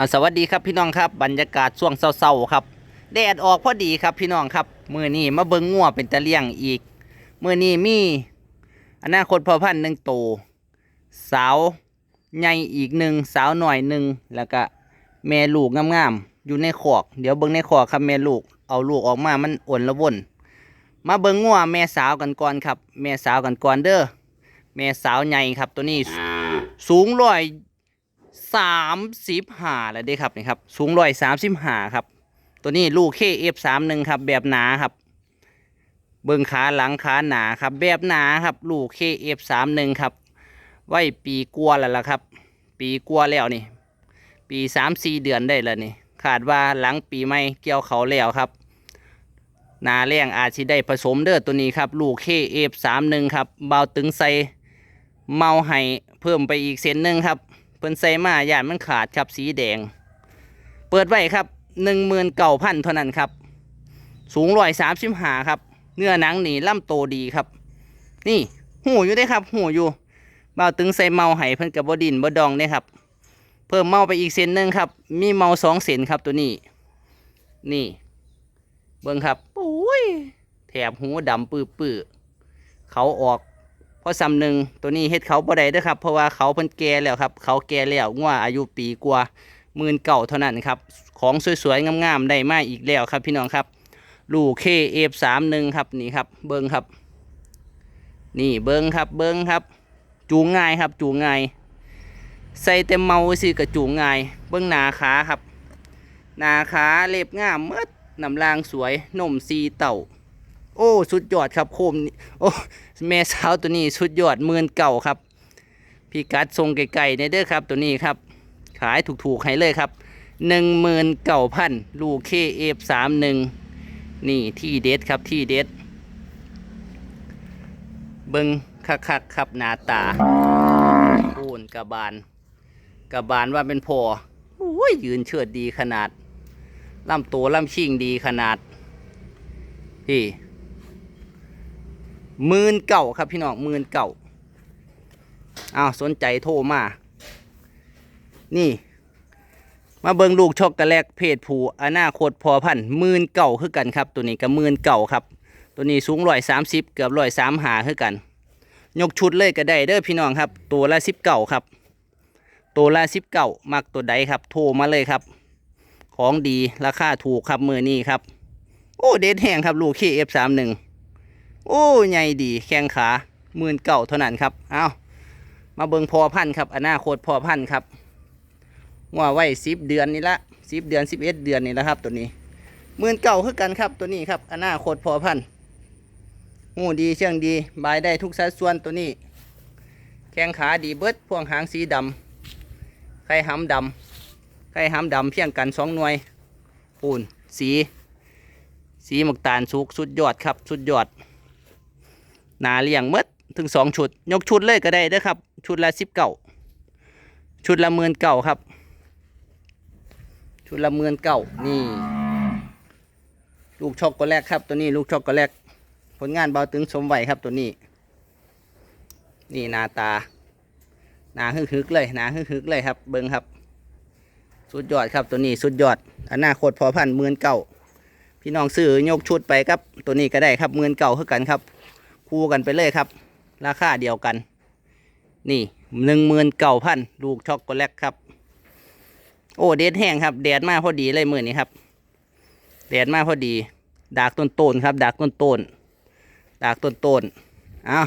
อ่าสวัสดีครับพี่น้องครับบรรยากาศช่วงเศร้าๆครับแดดออกพอดีครับพี่น้องครับมือนี้มาเบิ่งงัวเป็นตะเลี่ยงอีกมือนี้มีอนาคตพอพันธุ์หนึ่งโตวสาวใหญ่อีกหนึ่งสาวหน่อยหนึ่งแล้วก็แม่ลูกงามๆอยู่ในขอก เดี๋ยวเบิ่งในขอกครับแม่ลูกเอาลูกออกมามันอ่อนละวนมาเบิ่งงัวแม่สาวกันก่อนครับ แม่สาวกันก่อนเด้อแม่สาวใหญ่ครับตัวนี้สูงร้อย สามสิบห้าแล้วเด้ครับนี่ครับสูงร้อยสามสิบห้าครับ ตัวนี้ลูกเคเอฟสามหนึ่งครับแบบหนาครับ เบิ้งขาหลังขาหนาครับ แบบหนาครับ ลูกเคเอฟสามหนึ่งครับ ไว้ปีกลัวแล้วล่ะครับ ปีกลัวแล้วนี่ ปีสามสี่เดือนได้แล้วนี่ขาดว่าหลังปีใหม่เกี่ยวเขาแล้วครับหนาแรงอาจสิได้ผสมเด้อตัวนี้ครับ ลูกเคเอฟสามหนึ่งครับเบาตึงใสเมาให้เพิ่มไปอีกเส้นหนึ่งครับ เพิ่นใส่มาย่านมันขาดครับสีแดง เปิดไว้ครับหนึ่งหมื่นเก่าพันเท่านั้นครับ สูงร้อยสามสิบหาครับ เนื้อหนังหนีล่ำโตดีครับ นี่หูอยู่ได้ครับ หูอยู่เบาตึงใส่เมาไห้เพิ่นกับบดินบดองเนี่ยครับ เพิ่มเมาไปอีกเส้นหนึ่งครับ มีเมาสองเส้นครับตัวนี้ นี่ เบิ่งครับโอ้ยแถบหูดำปื้อๆเขาออก เพราะซ้ำหนึ่งตัวนี้เฮ็ดเขาบ่ได้เด้อครับ เพราะว่าเขาเพิ่นแก่แล้วครับ เขาแก่แล้วงัวอายุปีกว่าหมื่นเก่าเท่านั้นครับ ของสวยๆงามๆได้มาอีกแล้วครับ พี่น้องครับ ลูกเคเอฟสามหนึ่งครับนี่ครับ เบิ้งครับ นี่เบิ้งครับ เบิ้งครับ จูงง่ายครับ จูงง่ายใส่เต็มเมาสิกระจูงง่าย เบิ้งหนาขาครับหนาขาเล็บงามเมื่น้ำลางสวยนมซีเต่า โอ้ สุดยอดครับโคมนี่โอ้ แม่สาวตัวนี้สุดยอดหมื่นเก่าครับ พี่กัดทรงไก่ๆในเด้อครับตัวนี้ครับ ขายถูกๆให้เลยครับหนึ่งหมื่นเก่าพันลูกเคเอฟสามหนึ่งนี่ที่เด็ดครับที่เด็ดเบิงคักๆครับหนาตาปูนกระบาลกระบาลว่าเป็นพอโอ้ยยืนเชิดดีขนาดลำตัวลำชิงดีขนาดพี่ หมื่นเก่าครับพี่น้องหมื่นเก่าอ้าวสนใจโทรมา นี่ มาเบิงลูกช็อกโกแลตเพศผู้อนาคตพอพันหมื่นเก่าคือกันครับ ตัวนี้ก็หมื่นเก่าครับ ตัวนี้สูงร้อยสามสิบเกือบร้อยสามหาคือกัน ยกชุดเลยก็ได้เด้อพี่น้องครับ ตัวละสิบเก่าครับ ตัวละสิบเก่ามักตัวใดครับ โทรมาเลยครับ ของดีราคาถูกครับมือนี้ครับ โอ้เด็ดแห้งครับลูกเคเอฟสามหนึ่ง โอ้ใหญ่ดีแข้งขาหมื่นเก่าเท่านั้นครับ เอามาเบิงพอพันธุ์ครับอนาคตพอพันธุ์ครับว่าไว้สิบเดือนนี่ละสิบเดือนสิบเอ็ดเดือนนี่ละครับตัวนี้หมื่นเก่าคือกันครับตัวนี้ครับอนาคตพอพันธุ์หูดีเชื่องดีบายได้ทุกสัดส่วนตัวนี้ แข้งขาดีเบิดพวงหางสีดำไข่หำดำไข่หำดำเพียงกันสองหน่วยปูนสี สีหมกตาลสุกสุดยอดครับ สุดยอด หนาเลี้ยงมดถึงสองชุด ยกชุดเลยก็ได้เด้อครับ ชุดละสิบเก่าชุดละหมื่นเก่าครับ ชุดละหมื่นเก่านี่ ลูกช็อกโกแลตครับ ตัวนี้ลูกช็อกโกแลตผลงานเบาตึงสมไหวครับตัวนี้ นี่หนาตาหนาฮึกๆเลยหนาฮึกๆเลยครับ เบิ้งครับ สุดยอดครับตัวนี้สุดยอดอนาคตพอพันหมื่นเก่าพี่น้องซื้อยกชุดไปครับ ตัวนี้ก็ได้ครับหมื่นเก่าคือกันครับ คู่กันไปเลยครับ ราคาเดียวกัน นี่หนึ่งหมื่นเก่าพันลูกช็อกโกแลตครับ โอ้เดดแห้งครับ แดดมาพอดีเลยมือนี้ครับ แดดมาพอดี ดากต้นต้นครับ ดากต้นต้นดากต้นต้นอ้าว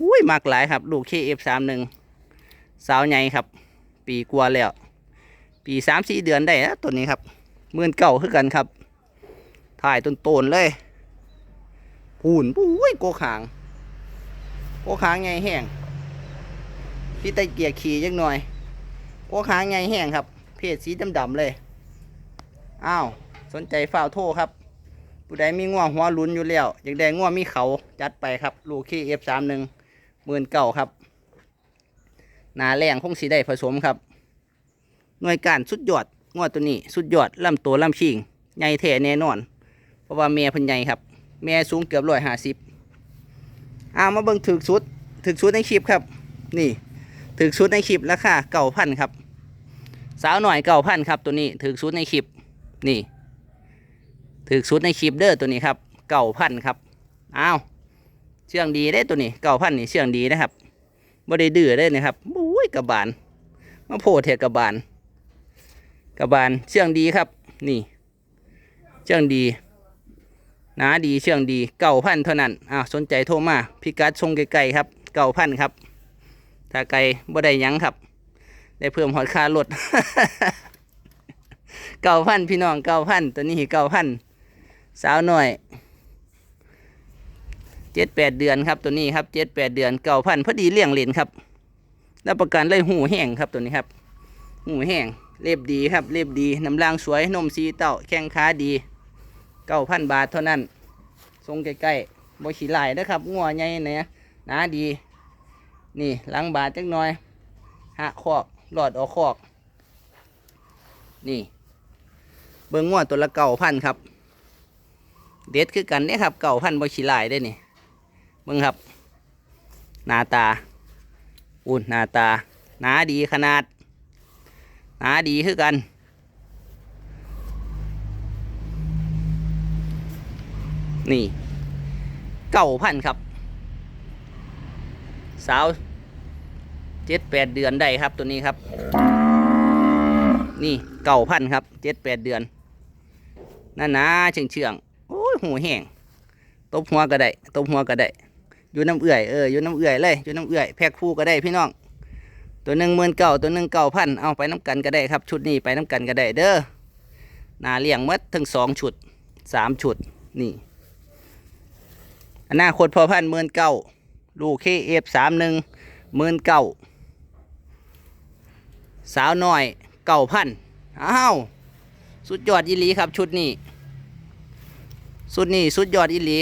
อุ้ยมากหลายครับ ลูกเคเอฟสามหนึ่งสาวใหญ่ครับ ปีกว่าแล้ว ปีสามสี่เดือนได้นะตัวนี้ครับหมื่นเก่าคือกันครับ ถ่ายต้นโตนเลย พูนปุ้ยโกขาง โกขางไงแห้งพี่ไตเกียร์ขี่ยักหน่อย โกขางไงแห้งครับ เพศสีดำๆเลย อ้าว สนใจฝ้าโทรครับ ผู้ใดมีง่วงหัวลุนอยู่แล้วอยากได้ง่วงมีเขาจัดไปครับ ลูกขี้เอฟสามหนึ่งหมื่นเก่าครับ หนาแรงคงสีได้ผสมครับ หน่วยการสุดยอดงวดตัวนี้ สุดยอดลำตัวลำชิงใหญ่แท้แน่นอน เพราะว่าแม่เพิ่นใหญ่ครับ แม่สูงเกือบร้อยห้าสิบอามาเบิ่งถึกสุดถึกสุดในคลิปครับ นี่ถึกสุดในคลิปราคาเก่าพันครับ สาวหน่อยเก่าพันครับตัวนี้ถือสุดในคลิปนี่ถือสุดในคลิปเด้อตัวนี้ครับเก่าพันครับอ้าวเชื่องดีได้ตัวนี้เก่าพันนี่เชื่องดีนะครับบ่ได้ดื้อได้นะครับบุ้ยกระบาลมาโพเทกระบาลกระบาลเชื่องดีครับ นี่ เชื่องดี หนาดีเชื่องดีเก่าพันเท่านั้นอ้าวสนใจโทรมาพิกัดทรงไกลๆครับเก่าพันครับ ถ้าไกลบ่ได้ยังครับ ได้เพิ่มหอดค่ารถเก่าพันพี่น้องเก่าพันตัวนี้เก่าพันสาวหน่อยเจ็ดแปดเดือนครับตัวนี้ครับเจ็ดแปดเดือนเก่าพันพอดีเลี้ยงเหรียญครับรับประกันเลยหูแห้งครับตัวนี้ครับหูแห้งเรียบดีครับเรียบดีน้ำลางสวยนมสีเต้าแข้งขาดี ก้าพันบาทเท่านั้นทรงใกล้ๆบ่ขี้ลายนะครับงัวใหญ่เนี่ยหนาดี นี่หลังบาทจักหน่อยหะคอกหลอดออกคอก นี่ เบิ้งงัวตัวละเก่าพันครับ เด็ดคือกันเนี่ยครับเก่าพันบ่ขี้ลายได้นี่เบิ้งครับ หน้าตาอุ่นหน้าตาหนาดีขนาดหนาดีคือกัน นี่เก่าพันครับ สาวเจ็ดแปดเดือนได้ครับตัวนี้ครับ นี่เก่าพันครับเจ็ดแปดเดือนนั่นนะเชื่องเชื่องโอ้ยหูแห้งตบหัวก็ได้ตบหัวก็ได้อยู่น้ำเอื่อยเอออยู่น้ำเอื่อยเลยอยู่น้ำเอื่อยแพ็คคู่ก็ได้พี่น้องตัวหนึ่งหมื่นเก่าตัวหนึ่งเก่าพันเอาไปน้ำกันก็ได้ครับ ชุดนี้ไปน้ำกันก็ได้เด้อนาเลี้ยงมัดทั้งสองชุดสามชุดนี่ อนาคตพอพันหมื่นเก้าลูกเคเอฟสามหนึ่งหมื่นเก้าสาวน้อยเก่าพันอ้าวสุดยอดอีหลีครับชุดนี้ สุดนี้สุดยอดอีหลี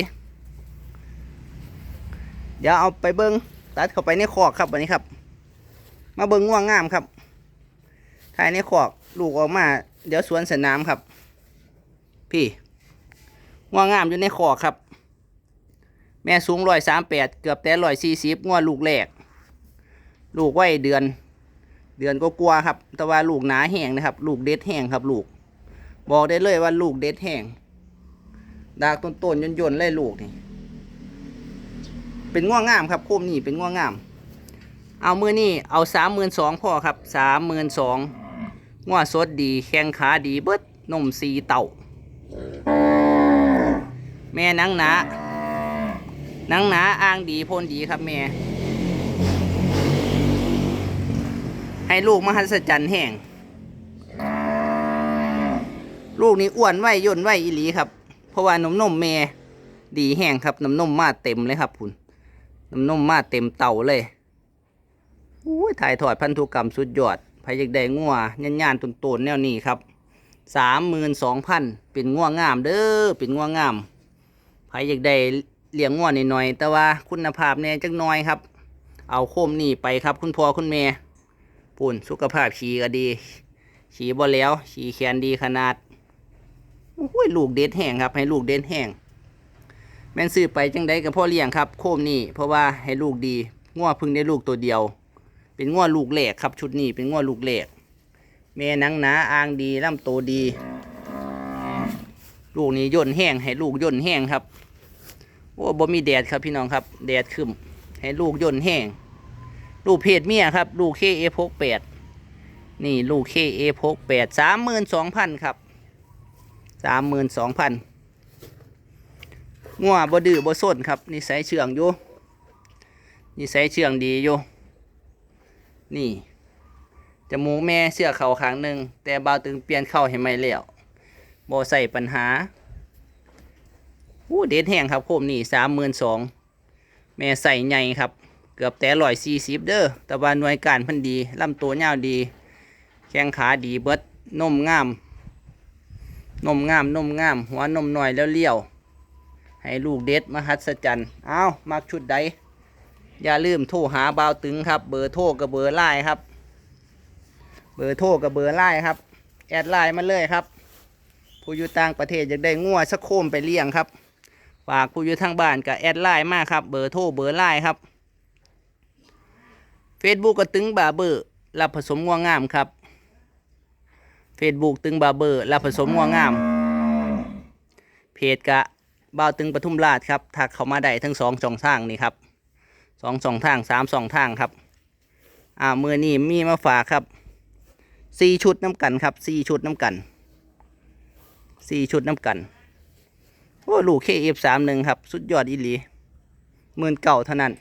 เดี๋ยวเอาไปเบิ้งตัดเข้าไปในคอกครับวันนี้ครับ มาเบิ้งง่วงงามครับถ่ายในคอกลูกออกมา เดี๋ยวสวนสนามครับ พี่ง่วงงามอยู่ในคอกครับ แม่สูงร้อยสามแปดเกือบแต่ร้อยสี่สิบง่วงลูกแรก ลูกไว้เดือน เดือนก็กลัวครับ แต่ว่าลูกหนาแห้งนะครับ ลูกเด็ดแห้งครับลูก บอกได้เลยว่าลูกเด็ดแห้งดากต้นๆย่นๆเลยลูกนี่เป็นง่วงงามครับโคมนี่เป็นง่วงงาม เอามือนี่เอาสามหมื่นสองพ่อครับสามหมื่นสองง่วสดดีแข้งขาดีเบิดนมสีเต่า แม่นังหนา นังหนาอ้างดีโพนดีครับแม่ ให้ลูกมหัศจรรย์แห่ง ลูกนี้อ้วนไว้ย่นไว้อีหลีครับ เพราะว่านมนมแม่ดีแห้งครับน้ำนมมาเต็มเลยครับคุณน้ำนมมาเต็มเต่าเลยอุ้ถ่ายทอดพันธุกรรมสุดยอดพายักได้งัวยันยานตุนตนๆแนวนี้ครับสามหมื่นสองพันเป็นงัวงามเด้อเป็นงัวงามพายักได้ เลี้ยงงัวนิดหน่อยๆแต่ว่าคุณภาพเนี่ยจักน้อยครับ เอาโคมนี่ไปครับ คุณพ่อคุณแม่ปุ่นสุขภาพฉีก็ดีฉีบ่แล้วฉีแขนดีขนาดโอ้ยลูกเด็ดแห้งครับ ให้ลูกเด็ดแห้งแม่นซื้อไปจังได้กับพ่อเลี้ยงครับ โคมนี่เพราะว่าให้ลูกดีง้อพึ่งได้ลูกตัวเดียว เป็นง้อลูกแหลกครับชุดนี้เป็นง้อลูกแหลกแม่หนังหนาอ่างดีลำโตดี ลูกนี้ย่นแห้งให้ลูกย่นแห้งครับ โอ้บ่มีแดดครับพี่น้องครับ แดดขึ้นให้ลูกย่นแห้ง ลูกเพศเมียครับ ลูกเคเอพกแปดนี่ลูกเคเอพกแปดสามหมื่นสองพันครับสามหมื่นสองพันงัวบ่ดื้อบ่ส้นครับนิสัยเชื่องอยู่นิสัยเชื่องดีอยู่นี่จมูกแม่เสื้อเข่าข้างหนึ่งแต่บ่าวตึงเปลี่ยนเข้าให้ไม่แล้วบ่ใส่ปัญหา อู้เด็ดแห้งครับโคมนี่สามหมื่นสองแม่ใส่ใหญ่ครับ เกือบแต่ร้อยสี่สิบเด้อแต่ว่าหน่วยการพันดีลำตัวยาวดี แข้งขาดีเบิดนมงาม นมงามนมงาม หัวนมหน่อยแล้วเลี้ยว ให้ลูกเด็ดมหัศจรรย์เอามักชุดใดอย่าลืมโทรหาบ่าวตึงครับ เบอร์โทรกับเบอร์ไลน์ครับ เบอร์โทรกับเบอร์ไลน์ครับ แอดไลน์มาเลยครับ ผู้อยู่ต่างประเทศอยากได้งัวสักโคมไปเลี้ยงครับ ฝากผู้อยู่ทางบ้านกับแอดไลน์มาครับ เบอร์โทรเบอร์ไลน์ครับเฟซบุ๊กก็ตึงบาเบอร์รับผสมงัวงามครับ Facebook ตึงบาเบอร์และผสมงัวงาม เพจกะบ่าวตึงปทุมราชครับทักเข้ามาได้ทั้งสองช่องทางนี่ครับสองช่องทางสามช่องทางครับอ่ามือนี้มีมาฝากครับสี่ชุดน้ำกันครับสี่ชุดน้ำกันสี่ชุดน้ำกัน อ้ลูกเคเอฟสามหนึ่งครับ สุดยอดอีหลีหมื่นเก่าเท่านั้น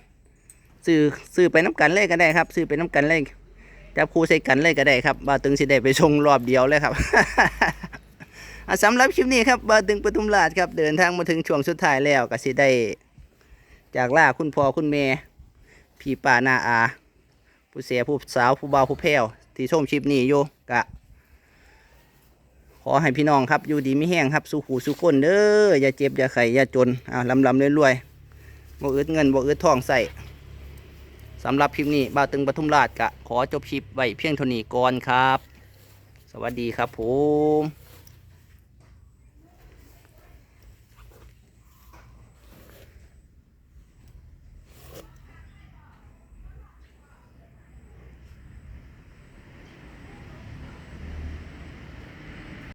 ซื้อซื้อไปน้ำกันเลยก็ได้ครับ ซื้อไปน้ำกันเลยจับคู่ใส่กันเลยก็ได้ครับบ่าตึงสิได้ไปชงรอบเดียวเลยครับสำหรับคลิปนี้ครับบ่าตึงปทุมราชครับเดินทางมาถึงช่วงสุดท้ายแล้วก็สิได้ จากล่าคุณพ่อคุณแม่พี่ป้านาอา ผู้เสียผู้สาวผู้บ่าวผู้แพ้วที่ชมคลิปนี้อยู่กะ ขอให้พี่น้องครับอยู่ดีไม่แห้งครับสู้หูสู้คนเด้ออย่าเจ็บอย่าไข่อย่าจนอ่าลำลำรวยๆบ่อึดเงินบ่อึดทองใส่สำหรับคลิปนี้บ่าตึงปทุมราชกะขอจบคลิปไว้เพียงเท่านี้ก่อนครับ สวัสดีครับผม